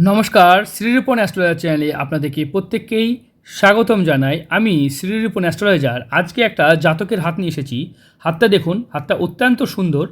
নমস্কার শ্রীরূপন অ্যাস্ট্রোলজার চ্যানেলে আপনাদেরকে প্রত্যেককেই স্বাগতম জানাই। আমি শ্রীরূপন অ্যাস্ট্রোলজার। আজকে একটা জাতকের হাত নিয়ে এসেছি। হাতটা দেখুন, হাতটা অত্যন্ত সুন্দর।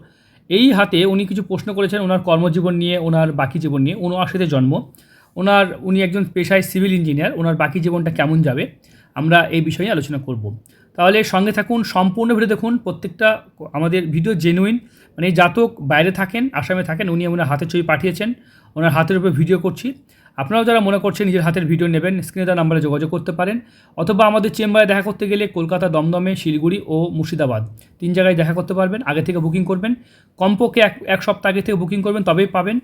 এই হাতে উনি কিছু প্রশ্ন করেছেন ওনার কর্মজীবন নিয়ে, ওনার বাকি জীবন নিয়ে। উনআশিতে জন্ম। ওনার, উনি একজন পেশায় সিভিল ইঞ্জিনিয়ার। ওনার বাকি জীবনটা কেমন যাবে? আমরা এই বিষয়ে আলোচনা করব। তাহলে সঙ্গে থাকুন, সম্পূর্ণ ভিডিও দেখুন। প্রত্যেকটা আমাদের ভিডিও জেনুইন মানে এই জাতক, বাইরে থাকেন, আসামে থাকেন, উনি ওনার হাতের ছবি পাঠিয়েছেন, ওনার হাতের উপরে ভিডিও করছি। আপনারাও যারা মনে করছেন নিজের হাতের ভিডিও নেবেন স্ক্রিনে তার নাম্বারে যোগাযোগ করতে পারেন, অথবা আমাদের চেম্বারে দেখা করতে গেলে কলকাতা, দমদমে, শিলিগুড়ি ও মুর্শিদাবাদ, তিন জায়গায় দেখা করতে পারবেন, আগে থেকে বুকিং করবেন। কমপক্ষে এক এক সপ্তাহ আগে থেকে বুকিং করবেন, তবেই পাবেন।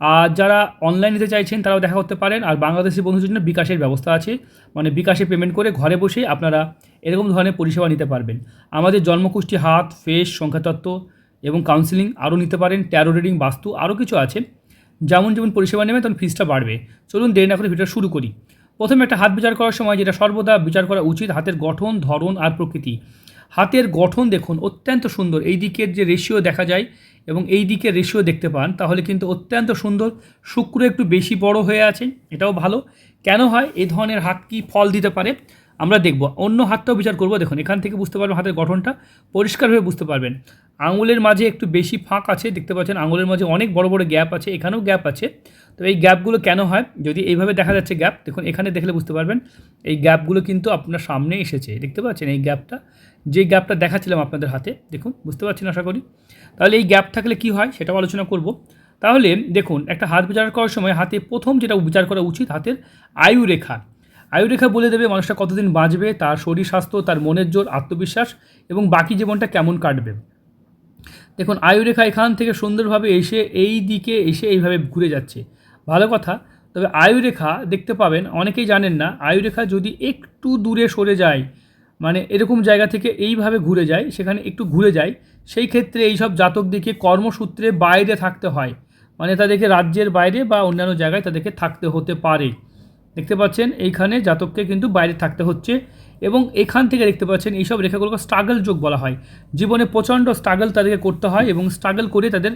আর যারা অনলাইন নিতে চাইছেন, তারাও দেখা করতে পারেন। আর বাংলাদেশি বন্ধুদের জন্য বিকাশের ব্যবস্থা আছে। মানে বিকাশে পেমেন্ট করে ঘরে বসেই আপনারা এরকম ধরনের পরিষেবা নিতে পারবেন। আমাদের জন্মকুষ্টি হাত ফেস সংখ্যাতত্ত্ব এবং কাউন্সিলিং আরও নিতে পারেন ট্যারো রিডিং বাস্তু আরও কিছু আছে। যেমন যেমন পরিষেবা নেবেন, তখন ফিজটা বাড়বে। চলুন দেরি না করে ভিডিও শুরু করি। প্রথমে একটা হাত বিচার করার সময়, যেটা সর্বদা বিচার করা উচিত, হাতের গঠন, ধরন আর প্রকৃতি। হাতের গঠন দেখুন, অত্যন্ত সুন্দর। এই দিকের যে রেশিও দেখা যায় এবং এই দিকের রেশিও দেখতে পান, তাহলে কিন্তু অত্যন্ত সুন্দর। শুক্র একটু বেশি বড় হয়ে আছে, এটাও ভালো। কেন হয়? এই ধরনের হাত কি ফল দিতে পারে? আমরা দেখব। অন্য হাতটাও বিচার করব। দেখুন, এখান থেকে বুঝতে পারবেন হাতের গঠনটা। পরিষ্কারভাবে বুঝতে পারবেন। আঙুলের মাঝে একটু বেশি ফাঁক আছে, দেখতে পাচ্ছেন আঙুলের মাঝে অনেক বড় বড় গ্যাপ আছে, এখানেও গ্যাপ আছে। তো এই গ্যাপগুলো কেন হয়? যদি এইভাবে দেখা যাচ্ছে গ্যাপ, দেখুন, এখানে দেখলে বুঝতে পারবেন, এই গ্যাপগুলো কিন্তু আপনার সামনে এসেছে। দেখতে পাচ্ছেন এই গ্যাপটা? যে গ্যাপটা দেখাচ্ছিলাম আপনাদের হাতে, দেখুন, বুঝতে পারছেন আশা করি? তাহলে এই গ্যাপ থাকলে কি হয়? সেটাও আলোচনা করব। তাহলে দেখুন, একটা হাত বিচার করার সময় হাতে প্রথম যেটা বিচার করা উচিত, হাতের আয়ু রেখা। আয়ুরেখা বলে দেবে মানুষটা কতদিন বাঁচবে, তার শরীর স্বাস্থ্য, তার মনের জোর, আত্মবিশ্বাস এবং বাকি জীবনটা কেমন কাটবে। দেখুন, আয়ুরেখা এখান থেকে সুন্দরভাবে এসে এই দিকে এসে এইভাবে ঘুরে যাচ্ছে। ভালো কথা, তবে আয়ুরেখা দেখতে পাবেন, অনেকেই জানেন না, আয়ুরেখা যদি একটু দূরে সরে যায় মানে এরকম জায়গা থেকে এইভাবে ঘুরে যায়, সেখানে একটু ঘুরে যায়, সেই ক্ষেত্রে এইসব জাতকদিকে কর্মসূত্রে বাইরে থাকতে হয়। মানে তাদেরকে রাজ্যের বাইরে বা অন্যান্য জায়গায় তাদেরকে থাকতে হতে পারে। দেখতে পাচ্ছেন এইখানে জাতককে কিন্তু বাইরে থাকতে হচ্ছে এবং এখান থেকে দেখতে পাচ্ছেন এইসব রেখাগুলোকে স্ট্রাগল যোগ বলা হয়। জীবনে প্রচণ্ড স্ট্রাগল তাদেরকে করতে হয় এবং স্ট্রাগল করে তাদের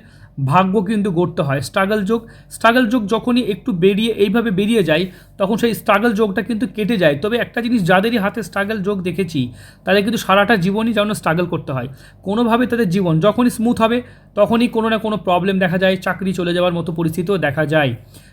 ভাগ্য কিন্তু গড়তে হয়। স্ট্রাগল যোগ স্ট্রাগল যোগ যখনই একটু বেরিয়ে, এইভাবে বেরিয়ে যায়, তখন সেই স্ট্রাগল যোগটা কিন্তু কেটে যায়। তবে একটা জিনিস যাদেরই হাতে স্ট্রাগল যোগ দেখেছি, তাদের কিন্তু সারাটা জীবনই যেন স্ট্রাগল করতে হয়। কোনোভাবে তাদের জীবন যখনই স্মুথ হবে, তখনই কোনো না কোনো প্রবলেম দেখা যায়, চাকরি চলে যাওয়ার মতো পরিস্থিতিও দেখা যায়।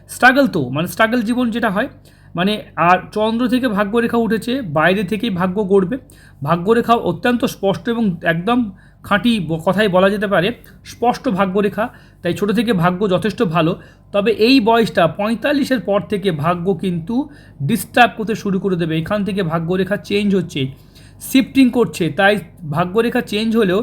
স্ট্রাগল তো মানে স্ট্রাগল জীবন যেটা হয় মানে আর চন্দ্র থেকে ভাগ্যরেখা উঠেছে বাইরে থেকেই ভাগ্য গড়বে ভাগ্যরেখা অত্যন্ত স্পষ্ট এবং একদম খাঁটি কথাই বলা যেতে পারে স্পষ্ট ভাগ্যরেখা তাই ছোট থেকে ভাগ্য যথেষ্ট ভালো তবে এই বয়সটা পঁয়তাল্লিশের পর থেকে ভাগ্য কিন্তু ডিস্টার্ব করতে শুরু করে দেবে এখান থেকে ভাগ্যরেখা চেঞ্জ হচ্ছে শিফটিং করছে তাই ভাগ্যরেখা চেঞ্জ হলেও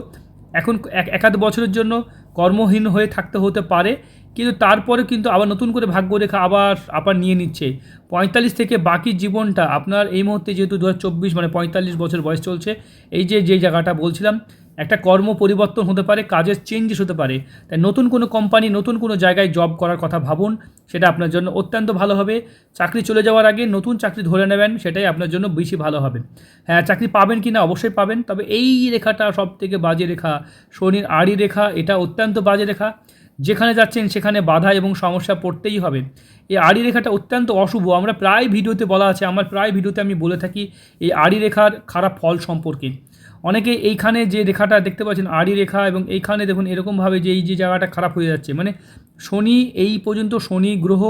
এখন এক একাধ বছরের জন্য কর্মহীন হয়ে থাকতে হতে পারে কিন্তু তারপরে কিন্তু আবার নতুন করে ভাগ্যরেখা আবার আবার নিয়ে নিচ্ছে। পঁয়তাল্লিশ থেকে বাকি জীবনটা আপনার এই মুহূর্তে যেহেতু দু হাজার চব্বিশ মানে পঁয়তাল্লিশ বছর বয়স চলছে, এই যে যে জায়গাটা বলছিলাম, একটা কর্ম পরিবর্তন হতে পারে, কাজের চেঞ্জেস হতে পারে। তাই নতুন কোনো কোম্পানি নতুন কোনো জায়গায় জব করার কথা ভাবুন, সেটা আপনার জন্য অত্যন্ত ভালো হবে। চাকরি চলে যাওয়ার আগে নতুন চাকরি ধরে নেবেন, সেটাই আপনার জন্য বেশি ভালো হবে। হ্যাঁ চাকরি পাবেন কি না অবশ্যই পাবেন, তবে এই রেখাটা সব থেকে বাজে রেখা। শনির আড়ি রেখা, এটা অত্যন্ত বাজে রেখা। যেখানে যাচ্ছেন সেখানে বাধা এবং সমস্যা পড়তেই হবে। এই আড়ি রেখাটা অত্যন্ত অশুভ। আমরা প্রায় ভিডিওতে বলা আছে, আমার প্রায় ভিডিওতে আমি বলে থাকি, এই আড়ি রেখার খারাপ ফল সম্পর্কে। অনেকে এইখানে যে রেখাটা দেখতে পাচ্ছেন, আড়ি রেখা এবং এইখানে দেখুন এরকমভাবে যে এই যে জায়গাটা খারাপ হয়ে যাচ্ছে। মানে শনি, এই পর্যন্ত শনি গ্রহ,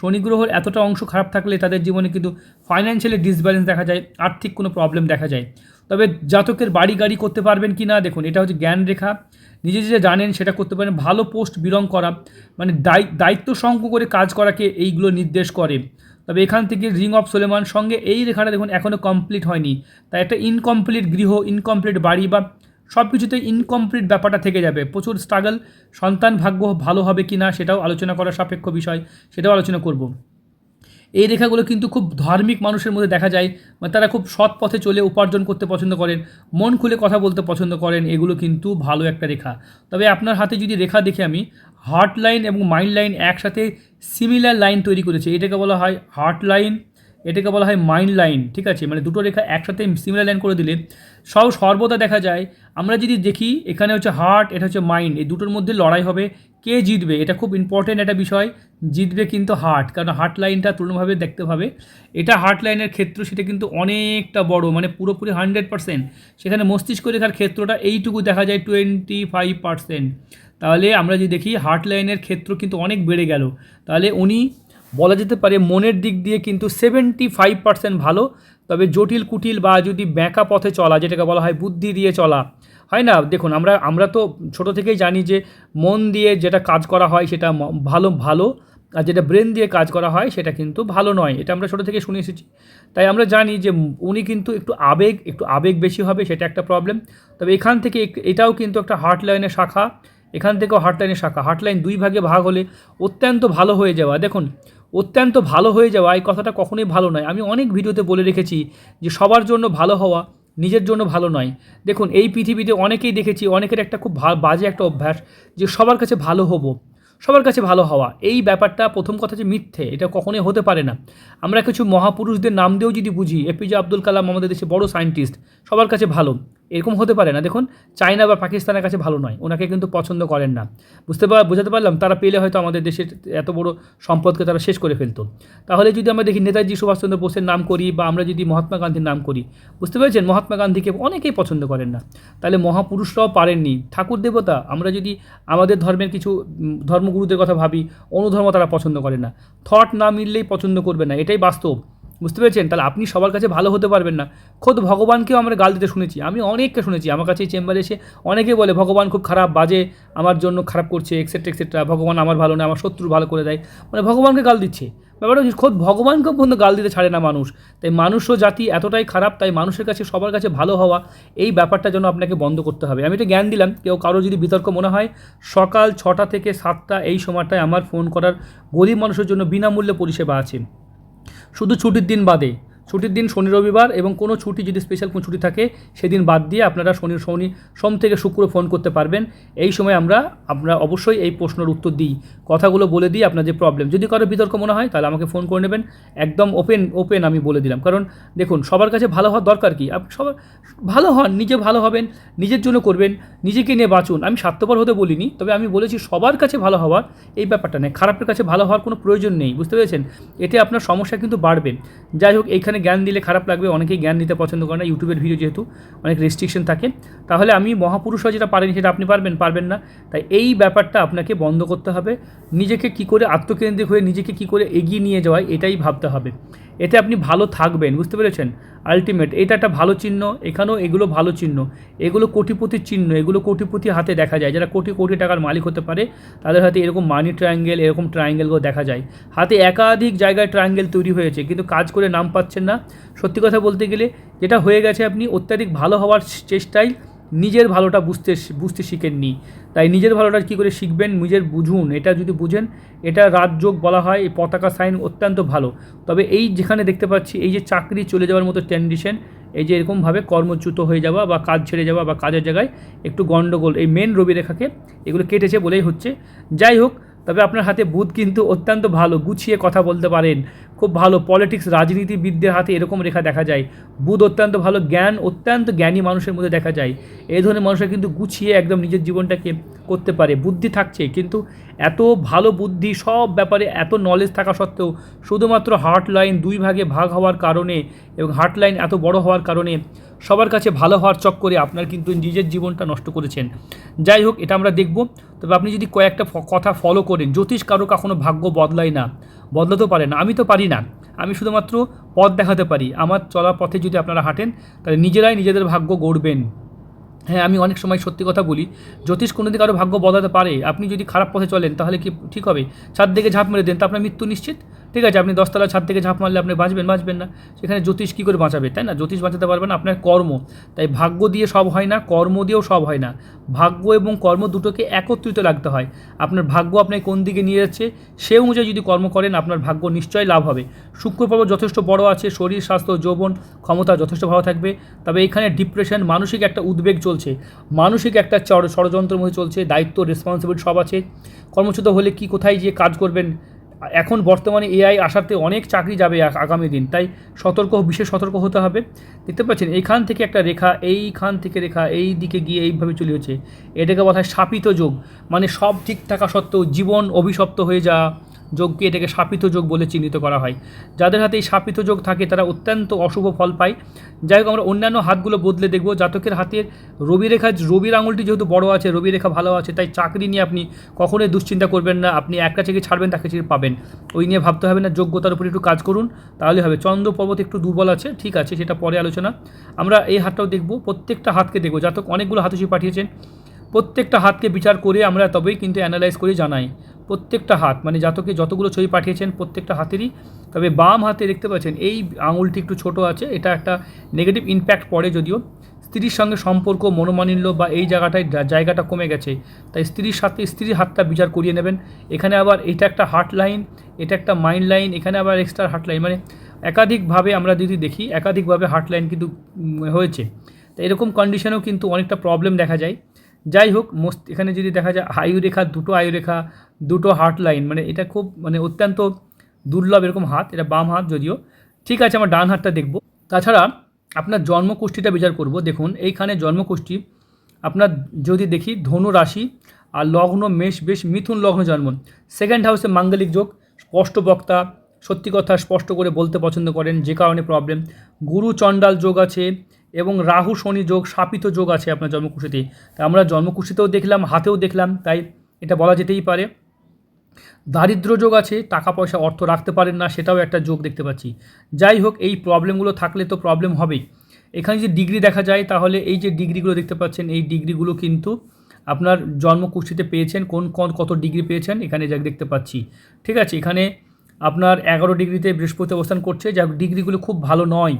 শনি গ্রহের এতটা অংশ খারাপ থাকলে তাদের জীবনে কিন্তু ফাইন্যান্সিয়ালি ডিসব্যালেন্স দেখা যায়, আর্থিক কোনো প্রবলেম দেখা যায়। তবে জাতকের বাড়ি গাড়ি করতে পারবেন কি না দেখুন, এটা হচ্ছে জ্ঞান রেখা। নিজে যেটা জানেন সেটা করতে পারেন, ভালো পোস্ট বিলং করা মানে দায়ি, দায়িত্ব সঙ্গ করে কাজ করাকে এইগুলো নির্দেশ করে। তবে এখান থেকে রিং অফ সোলেমান সঙ্গে এই রেখাটা দেখুন এখনও কমপ্লিট হয়নি। তাই একটা ইনকমপ্লিট গৃহ ইনকমপ্লিট বাড়ি বা সব কিছুতে ইনকমপ্লিট ব্যাপারটা থেকে যাবে। প্রচুর স্ট্রাগল সন্তান ভাগ্য ভালো হবে কি না সেটাও আলোচনা করার সাপেক্ষ বিষয়, সেটাও আলোচনা করব। এই রেখাগুলো কিন্তু খুব ধার্মিক মানুষের মধ্যে দেখা যায়। মানে তারা খুব সৎ পথে চলে উপার্জন করতে পছন্দ করেন, মন খুলে কথা বলতে পছন্দ করেন, এগুলো কিন্তু ভালো একটা রেখা। তবে আপনার হাতে যদি রেখা দেখে আমি হার্ট লাইন এবং মাইন্ড লাইন একসাথে সিমিলার লাইন তৈরি করেছে। এটাকে বলা হয় হার্ট লাইন এটাকে বলা হয় মাইন্ড লাইন ঠিক আছে? মানে দুটো রেখা একসাথে সিমিলার লাইন করে দিলে, সব সর্বদা দেখা যায়। আমরা যদি দেখি, এখানে হচ্ছে হার্ট এটা হচ্ছে মাইন্ড এই দুটোর মধ্যে লড়াই হবে, কে জিতবে? এটা খুব ইম্পর্টেন্ট একটা বিষয়। জিতবে কিন্তু হার্ট। কারণ হার্ট লাইনটা তুলনাভাবে দেখতে পাবে এটা হার্ট লাইনের ক্ষেত্র, সেটা কিন্তু অনেকটা বড় মানে পুরোপুরি হান্ড্রেড পার্সেন্ট। সেখানে মস্তিষ্ক রেখার ক্ষেত্রটা এইটুকু দেখা যায়, টোয়েন্টি ফাইভ পার্সেন্ট। তাহলে আমরা যদি দেখি, হার্ট লাইনের ক্ষেত্র কিন্তু অনেক বেড়ে গেল। তাহলে উনি, বলা যেতে পারে, মনের দিক দিয়ে কিন্তু সেভেন্টি ফাইভ পার্সেন্ট ভালো। তবে জটিল, কুটিল বা যদি ব্যাঁকা পথে চলা, যেটাকে বলা হয় বুদ্ধি দিয়ে চলা, হয় না? দেখুন, আমরা আমরা তো ছোটো থেকেই জানি যে মন দিয়ে যেটা কাজ করা হয়, সেটা ভালো ভালো। আর যেটা ব্রেন দিয়ে কাজ করা হয়, সেটা কিন্তু ভালো নয়। এটা আমরা ছোটো থেকে শুনে এসেছি। তাই আমরা জানি যে উনি কিন্তু একটু আবেগ একটু আবেগ বেশি হবে, সেটা একটা প্রবলেম তবে এখান থেকে এটাও কিন্তু একটা হার্ট লাইনের শাখা। এখান থেকেও হার্ট লাইনের শাখা। হার্ট লাইন দুই ভাগে ভাগ হলে অত্যন্ত ভালো হয়ে যাওয়া। দেখুন, অত্যন্ত ভালো হয়ে যাওয়া এই কথাটা কখনোই ভালো নয়। আমি অনেক ভিডিওতে বলে রেখেছি যে সবার জন্য ভালো হওয়া নিজের জন্য ভালো নয়। দেখুন, এই পৃথিবীতে অনেকেই দেখেছি, অনেকের একটা খুব বাজে একটা অভ্যাস যে সবার কাছে ভালো হব। সবার কাছে ভালো হওয়া। এই ব্যাপারটা প্রথম কথা যে মিথ্যে, এটা কখনোই হতে পারে না। আমরা কিছু মহাপুরুষদের নাম দিয়েও যদি বুঝি এপিজে আব্দুল কালাম আমাদের দেশে বড় সায়েন্টিস্ট সবার কাছে ভালো। এরকম হতে পারে না। দেখুন, চায়না বা পাকিস্তানের কাছে ভালো নয়। ওনাকে কিন্তু পছন্দ করেন না। বুঝতে পার বোঝাতে পারলাম, তারা পেলে হয়তো আমাদের দেশের এত বড় সম্পদকে তারা শেষ করে ফেলতো। তাহলে যদি আমরা দেখি নেতাজি সুভাষচন্দ্র বোসের নাম করি বা আমরা যদি মহাত্মা গান্ধীর নাম করি, বুঝতে পেরেছেন? মহাত্মা গান্ধীকে অনেকেই পছন্দ করেন না। তাহলে মহাপুরুষরাও পারেননি। ঠাকুর দেবতা, আমরা যদি আমাদের ধর্মের কিছু ধর্মগুরুদের কথা ভাবি, অনুধর্ম তারা পছন্দ করে না। থট না মিললেই পছন্দ করবে না। এটাই বাস্তব। বুঝতে পেরেছেন? তাহলে আপনি সবার কাছে ভালো হতে পারবেন না। খোদ ভগবানকেও আমরা গাল দিতে শুনেছি। আমি অনেককে শুনেছি। আমার কাছে এই চেম্বারে এসে অনেকে বলে, ভগবান খুব খারাপ, বাজে, আমার জন্য খারাপ করছে এক্সেট্রা এক্সেট্রা ভগবান আমার ভালো না আমার শত্রু ভালো করে দেয়। মানে ভগবানকে গাল দিচ্ছে। ব্যাপারটা হচ্ছে, খোদ ভগবানকেও পর্যন্ত গাল দিতে ছাড়ে না মানুষ। তাই মানুষও জাতি এতটাই খারাপ, তাই মানুষের কাছে, সবার কাছে ভালো হওয়া, এই ব্যাপারটা যেন আপনাকে বন্ধ করতে হবে। আমি এটা জ্ঞান দিলাম, কেউ কারও যদি বিতর্ক মনে হয়, সকাল ছটা থেকে সাতটা এই সময়টায় আমার ফোন করার গরিব মানুষের জন্য বিনামূল্যে পরিষেবা আছে। শুধু ছুটির দিন বাদে। ছুটির দিন শনি রবিবার এবং কোনো ছুটি যদি স্পেশাল কোনো ছুটি থাকে, সেদিন বাদ দিয়ে আপনারা শনি শনি সোম থেকে শুক্র ফোন করতে পারবেন। এই সময় আমরা আমরা অবশ্যই এই প্রশ্নের উত্তর দিই। কথাগুলো বলে দিই আপনার যে প্রবলেম যদি কারও বিতর্ক মনে হয়, তাহলে আমাকে ফোন করে নেবেন। একদম ওপেন ওপেন আমি বলে দিলাম। কারণ দেখুন, সবার কাছে ভালো হওয়ার দরকার কি? আপনি সবার, ভালো হন, নিজে ভালো হবেন, নিজের জন্য করবেন, নিজেকে নিয়ে বাঁচুন। আমি স্বার্থপর হতে বলিনি, তবে আমি বলেছি সবার কাছে ভালো হওয়ার এই ব্যাপারটা নেই। খারাপের কাছে ভালো হওয়ার কোনো প্রয়োজন নেই, বুঝতে পেরেছেন? এতে আপনার সমস্যা কিন্তু বাড়বে। যাই হোক, এইখানে জ্ঞান দিলে খারাপ লাগবে, অনেকেই জ্ঞান দিতে পছন্দ করে না, ইউটিউবের ভিডিও যেহেতু অনেক রেস্ট্রিকশন থাকে। তাহলে আমি মহাপুরুষরা যেটা পারেন সেটা আপনি পারবেন পারবেন না। তাই এই ব্যাপারটা আপনাকে বন্ধ করতে হবে। নিজেকে কি করে আত্মকেন্দ্রিক হয়ে নিজেকে কি করে এগিয়ে নিয়ে যাওয়ায় এটাই ভাবতে হবে। এতে আপনি ভালো থাকবেন, বুঝতে পেরেছেন? আলটিমেট এটা একটা ভালো চিহ্ন, এখানেও এগুলো ভালো চিহ্ন। এগুলো কোটিপতির চিহ্ন, এগুলো কোটিপতি হাতে দেখা যায়। যারা কোটি কোটি টাকার মালিক হতে পারে, তাদের হাতে এরকম মানি ট্রায়াঙ্গেল এরকম ট্রায়াঙ্গেলগুলো দেখা যায়। হাতে একাধিক জায়গায় ট্রায়াঙ্গেল তৈরি হয়েছে, কিন্তু কাজ করে নাম পাচ্ছেন না। সত্যি কথা বলতে গেলে, যেটা হয়ে গেছে আপনি অত্যাধিক ভালো হওয়ার চেষ্টায় নিজের ভালোটা বুঝতে বুঝতে শিখেননি। তাই নিজের ভালোটা কী করে শিখবেন? নিজের বুঝুন। এটা যদি বুঝেন, এটা রাজযোগ বলা হয়, এই পতাকা সাইন অত্যন্ত ভালো। তবে এই যেখানে দেখতে পাচ্ছি, এই যে চাকরি চলে যাওয়ার মতো টেন্ডিশন এই যে এরকমভাবে কর্মচ্যুত হয়ে যাওয়া বা কাজ ছেড়ে যাওয়া বা কাজের জায়গায় একটু গণ্ডগোল, এই মেন রবি রেখাকে এগুলো কেটেছে বলেই হচ্ছে। যাই হোক তবে আপনার হাতে বুধ কিন্তু অত্যন্ত ভালো, গুছিয়ে কথা বলতে পারেন। খুব ভালো পলিটিক্স রাজনীতিবিদদের হাতে এরকম রেখা দেখা যায়। বুধ অত্যন্ত ভালো জ্ঞান, অত্যন্ত জ্ঞানী মানুষের মধ্যে দেখা যায়। এই ধরনের মানুষরা কিন্তু গুছিয়ে একদম নিজের জীবনটাকে করতে পারে। বুদ্ধি থাকছে, কিন্তু এত ভালো বুদ্ধি, সব ব্যাপারে এত নলেজ থাকা সত্ত্বেও শুধুমাত্র হার্ট লাইন দুই ভাগে ভাগ হওয়ার কারণে এবং হার্ট লাইন এত বড় হওয়ার কারণে সবার কাছে ভালো হওয়ার চক্করে আপনার কিন্তু নিজের জীবনটা নষ্ট করেছেন। যাই হোক, এটা আমরা দেখব। তবে আপনি যদি কয়েকটা কথা ফলো করেন, জ্যোতিষ কারও কখনো ভাগ্য বদলায় না। বদলাতেও পারে না। আমি তো পারি না। আমি শুধুমাত্র পথ দেখাতে পারি। আমার চলার পথে যদি আপনারা হাঁটেন, তাহলে নিজেরাই নিজেদের ভাগ্য গড়বেন। হ্যাঁ আমি অনেক সময় সত্যি কথা বলি, জ্যোতিষ কোনো দিকে কারও ভাগ্য বদলাতে পারে। আপনি যদি খারাপ পথে চলেন, তাহলে কি ঠিক হবে? চার দিকে ঝাঁপ মেরে দেন, তা আপনার মৃত্যু নিশ্চিত? ঠিক আছে, আপনি দশতলা ছাদ থেকে ঝাঁপ মারলে আপনি বাঁচবেন বাঁচবেন না। সেখানে জ্যোতিষ কী করে বাঁচাবে, তাই না? জ্যোতিষ বাঁচাতে পারবে না, আপনার কর্ম। তাই ভাগ্য দিয়ে সব হয় না, কর্ম দিয়েও সব হয় না। ভাগ্য এবং কর্ম দুটোকে একত্রিত লাগতে হয়। আপনার ভাগ্য আপনাকে কোন দিকে নিয়ে যাচ্ছে, সে অনুযায়ী যদি কর্ম করেন, আপনার ভাগ্য নিশ্চয়ই লাভ হবে। শুক্র পর্ব যথেষ্ট বড় আছে, শরীর, স্বাস্থ্য, যৌবন, ক্ষমতা যথেষ্ট ভালো থাকবে। তবে এখানে ডিপ্রেশন, মানসিক একটা উদ্বেগ চলছে। মানসিক একটা ষড়যন্ত্রের মধ্যে চলছে, দায়িত্ব রেসপন্সিবিলিটি সব আছে। কর্মচ্যুত হলে কি, কোথায় যে কাজ করবেন এখন বর্তমানে এআই আসাতে অনেক চাকরি যাবে আগামী দিন, তাই সতর্ক, বিশেষ সতর্ক হতে হবে। দেখতে পাচ্ছেন, এইখান থেকে একটা রেখা, এইখান থেকে রেখা, এই দিকে গিয়ে এইভাবে চলে হচ্ছে এটাকে বলা হয় শাপিত যোগ মানে সব ঠিক থাকা সত্ত্বেও জীবন অভিশপ্ত হয়ে যাওয়া। যোগকে এটাকে শাপিত যোগ বলে চিহ্নিত করা হয়। যাদের হাতে এই শাপিত যোগ থাকে, তারা অত্যন্ত অশুভ ফল পায়। যাই হোক, আমরা অন্যান্য হাতগুলো বদলে দেখব। জাতকের হাতের রবি রেখা রবির আঙুলটি যেহেতু বড় আছে রবি রেখা ভালো আছে, তাই চাকরি নিয়ে আপনি কখনোই দুশ্চিন্তা করবেন না। আপনি একটা চাকরি ছাড়বেন, তাকে চাকরি পাবেন। ওই নিয়ে ভাবতে হবে না, যোগ্যতার উপর একটু কাজ করুন তাহলে হবে। চন্দ্র পর্বত একটু দুর্বল আছে, ঠিক আছে, সেটা পরে আলোচনা। আমরা এই হাতটাও দেখব, প্রত্যেকটা হাতকে দেখব। জাতক অনেকগুলো হাতুষি পাঠিয়েছেন। প্রত্যেকটা হাতকে বিচার করে আমরা তবেই কিন্তু অ্যানালাইজ করে, জানাই। প্রত্যেকটা হাত মানে জাতকে যতগুলো ছবি পাঠিয়েছেন প্রত্যেকটা হাতেরই। তবে বাম হাতে দেখতে পাচ্ছেন, এই আঙুলটি একটু ছোট আছে, এটা একটা নেগেটিভ ইম্প্যাক্ট পড়ে যদিও। স্ত্রীর সঙ্গে সম্পর্ক মনোমানিল্য বা এই জায়গাটায় জায়গাটা কমে গেছে, তাই স্ত্রীর সাথে স্ত্রীর হাতটা বিচার করিয়ে নেবেন। এখানে আবার এটা একটা হার্ট লাইন এটা একটা মাইন্ড লাইন এখানে আবার এক্সট্রা হার্ট লাইন মানে একাধিকভাবে আমরা যদি দেখি, একাধিকভাবে হার্ট লাইন কিন্তু হয়েছে। তো এরকম কন্ডিশনেও কিন্তু অনেকটা প্রবলেম দেখা যায়। যাই হোক মোস্ট এখানে যদি দেখা যায় আয়ু রেখা দুটো আয়ু রেখা দুটো হার্ট লাইন মানে এটা খুব মানে অত্যন্ত দুর্লভ এরকম হাত, এটা বাম হাত যদিও। ঠিক আছে, আমার ডান হাতটা দেখব। তাছাড়া আপনার জন্মকুষ্ঠিটা বিচার করব। দেখুন, এইখানে জন্মকুষ্ঠি, আপনার যদি দেখি ধনু রাশি আর লগ্ন মেষ, বেশ মিথুন লগ্ন জন্ম। সেকেন্ড হাউসে মাঙ্গলিক যোগ, স্পষ্ট বক্তা, সত্যি কথা স্পষ্ট করে বলতে পছন্দ করেন, যে কারণে প্রবলেম গুরু চণ্ডাল যোগ আছে এবং রাহু, শনি যোগ শাপিত যোগ আছে আপনার জন্মকুশিতে। তা আমরা জন্মকুশিতেও দেখলাম, হাতেও দেখলাম, তাই এটা বলা যেতেই পারে। দারিদ্র যোগ আছে, টাকা পয়সা, অর্থ রাখতে পারেন না, সেটাও একটা যোগ দেখতে পাচ্ছি। যাই হোক, এই প্রবলেমগুলো থাকলে তো প্রবলেম হবেই। এখানে যে ডিগ্রি দেখা যায়, তাহলে এই যে ডিগ্রিগুলো দেখতে পাচ্ছেন, এই ডিগ্রিগুলো কিন্তু আপনার জন্মকুষ্ঠিতে পেয়েছেন, কোন কোন, কত ডিগ্রি পেয়েছেন, এখানে যা দেখতে পাচ্ছি। ঠিক আছে, এখানে আপনার এগারো ডিগ্রিতে বৃহস্পতি অবস্থান করছে যা ডিগ্রিগুলো খুব ভালো নয়।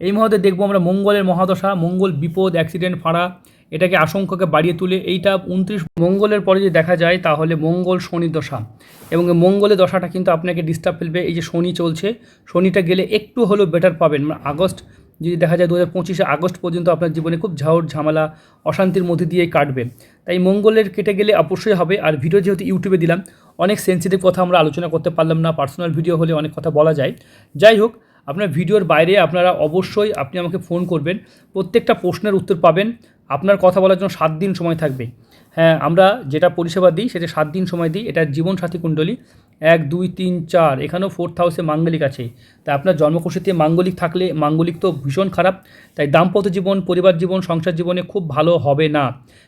এই মুহূর্তে দেখব আমরা মঙ্গলের মহাদশা, মঙ্গল বিপদ অ্যাক্সিডেন্ট ফাড়া, এটাকে আশঙ্কাকে বাড়িয়ে তুলে। এইটা উনত্রিশ মঙ্গলের পরে যদি দেখা যায়, তাহলে মঙ্গল শনি দশা। এবং মঙ্গলের দশাটা কিন্তু আপনাকে ডিস্টার্ব ফেলবে। এই যে শনি চলছে, শনিটা গেলে একটু হলেও বেটার পাবেন। মানে আগস্ট, যদি দেখা যায় দু হাজার পঁচিশে আগস্ট পর্যন্ত আপনার জীবনে খুব ঝাউট ঝামেলা, অশান্তির মধ্যে দিয়েই কাটবে। তাই মঙ্গলের কেটে গেলে অবশ্যই হবে। আর ভিডিও যেহেতু ইউটিউবে দিলাম, অনেক সেন্সিটিভ কথা আমরা আলোচনা করতে পারলাম না। পার্সোনাল ভিডিও হলে অনেক কথা বলা যায়। যাই হোক আপনার ভিডিওর বাইরে আপনারা অবশ্যই আপনি আমাকে ফোন করবেন, প্রত্যেকটা প্রশ্নের উত্তর পাবেন, আপনার কথা বলার জন্য সাত দিন সময় থাকবে। হ্যাঁ আমরা যেটা পরিষেবা দিই সেটা সাত দিন সময় দিই, এটা জীবনসাথী কুণ্ডলী। এক, দুই, তিন, চার, এখানেও ফোর্থ হাউসে মাঙ্গলিক আছে। তাই আপনার জন্মকুশিতে মাঙ্গলিক থাকলে মাঙ্গলিক তো ভীষণ খারাপ, তাই দাম্পত্য জীবন, পরিবার জীবন, সংসার জীবনে খুব ভালো হবে না।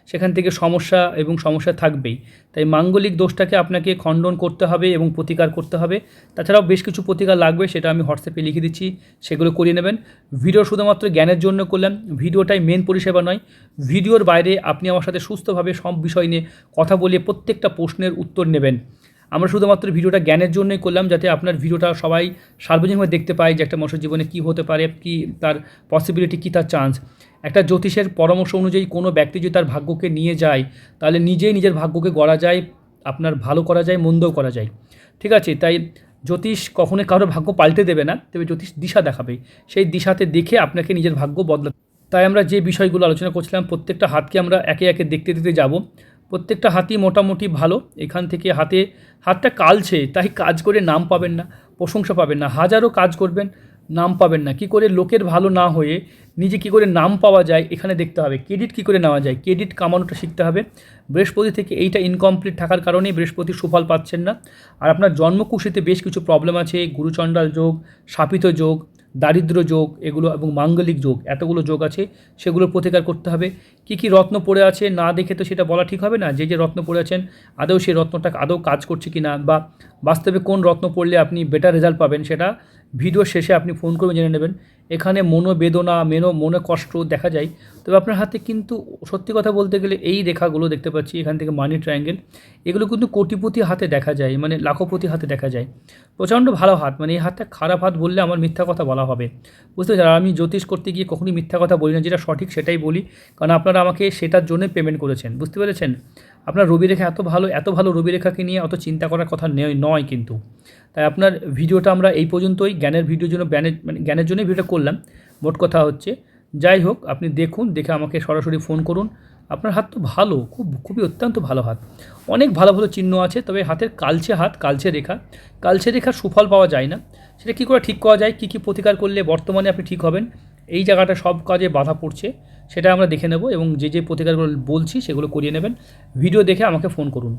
সেখান থেকে সমস্যা এবং সমস্যা থাকবেই। তাই মাঙ্গলিক দোষটাকে আপনাকে খণ্ডন করতে হবে এবং প্রতিকার করতে হবে। তাছাড়াও বেশ কিছু প্রতিকার লাগবে, সেটা আমি হোয়াটসঅ্যাপে লিখে দিচ্ছি, সেগুলো করিয়ে নেবেন। ভিডিও শুধুমাত্র জ্ঞানের জন্য করলাম, ভিডিওটাই মেন পরিষেবা নয়, ভিডিওর বাইরে আপনি আমার সাথে সুস্থভাবে সব বিষয় নিয়ে কথা বলিয়ে প্রত্যেকটা প্রশ্নের উত্তর নেবেন। আমরা শুধুমাত্র ভিডিওটা জ্ঞানের জন্যই করলাম, যাতে আপনার ভিডিওটা সবাই সার্বজনীনভাবে দেখতে পায় যে একটা মানুষের জীবনে কী হতে পারে, কী তার পসিবিলিটি কী তার চান্স একটা জ্যোতিষের পরামর্শ অনুযায়ী কোনো ব্যক্তি যদি তার ভাগ্যকে নিয়ে যায়, তাহলে নিজেই নিজের ভাগ্যকে গড়া যায়, আপনার ভালো করা যায়, মন্দও করা যায়। ঠিক আছে? তাই জ্যোতিষ কখনোই কারোর ভাগ্য পাল্টে দেবে না, তবে জ্যোতিষ দিশা দেখাবে। সেই দিশাতে দেখে আপনাকে নিজের ভাগ্য বদলা তাই আমরা যে বিষয়গুলো আলোচনা করছিলাম, প্রত্যেকটা হাতকে আমরা একে একে দেখতে দেখতে যাব। প্রত্যেকটা হাতি মোটামুটি ভালো। এখান থেকে হাতে, হাতটা কালছে, তাই কাজ করে নাম পাবেন না, প্রশংসা পাবেন না। হাজারো কাজ করবেন, নাম পাবেন না। কি করে লোকের ভালো না হয়ে নিজে কি করে নাম পাওয়া যায় এখানে দেখতে হবে। ক্রেডিট কি করে নেওয়া যায়? ক্রেডিট কামানোটা শিখতে হবে। বৃহস্পতি থেকে এইটা ইনকমপ্লিট থাকার কারণেই বৃহস্পতি সুফল পাচ্ছেন না। আর আপনার জন্মকুশিতে বেশ কিছু প্রবলেম আছে। গুরুচণ্ডাল যোগ, শাপিত যোগ, দারিদ্র যোগ এগুলো এবং মাঙ্গলিক যোগ এতগুলো যোগ আছে সেগুলো প্রতিকার করতে হবে। কি কি রত্ন পড়ে আছে না দেখে তো সেটা বলা ঠিক হবে না? যে যে রত্ন পড়ে আছেন, আদৌ সেই রত্নটা আদৌ কাজ করছে কি না বা বাস্তবে কোন রত্ন পড়লে আপনি বেটার রেজাল্ট পাবেন সেটা ভিডিও শেষে আপনি ফোন করে জেনে নেবেন। এখানে মনোবেদনা, মেনো, মনে কষ্ট দেখা যায়। তবে আপনার হাতে কিন্তু সত্যি কথা বলতে গেলে এই রেখাগুলো দেখতে পাচ্ছি, এখান থেকে মানি ট্রায়াঙ্গেল এগুলো কিন্তু কোটিপতি হাতে দেখা যায় মানে লাখপতি হাতে দেখা যায়। প্রচণ্ড ভালো হাত মানে এই হাতটা খারাপ হাত বললে আমার মিথ্যা কথা বলা হবে। বুঝতে পারছেন? আর আমি জ্যোতিষ করতে গিয়ে কখনোই মিথ্যা কথা বলি না, যেটা সঠিক সেটাই বলি। কারণ আপনারা আমাকে সেটার জন্যই পেমেন্ট করেছেন, বুঝতে পেরেছেন? আপনার রবি রেখা এত ভালো এত ভালো রবি রেখাকে নিয়ে অত চিন্তা করার কথা নেই নয় কিন্তু। তাই আপনার ভিডিওটা আমরা এই পর্যন্তই। জ্ঞানের ভিডিওর জন্য জ্ঞানের মানে জ্ঞানের জন্যই ভিডিওটা করলাম। মোট কথা হচ্ছে, যাই হোক, আপনি দেখুন, দেখে আমাকে সরাসরি ফোন করুন। আপনার হাত তো ভালো, খুব, খুবই অত্যন্ত ভালো হাত। অনেক ভালো ভালো চিহ্ন আছে, তবে হাতের কালচে হাত, কালচে রেখা। কালচে রেখার সুফল পাওয়া যায় না। সেটা কী করে ঠিক করা যায়, কী কী প্রতিকার করলে বর্তমানে আপনি ঠিক হবেন, এই জায়গাটা সব কাজে বাধা পড়ছে। সেটা আমরা দেখে নেব এবং যে যে প্রতিকারগুলো বলছি, সেগুলো করিয়ে নেবেন। ভিডিও দেখে আমাকে ফোন করুন।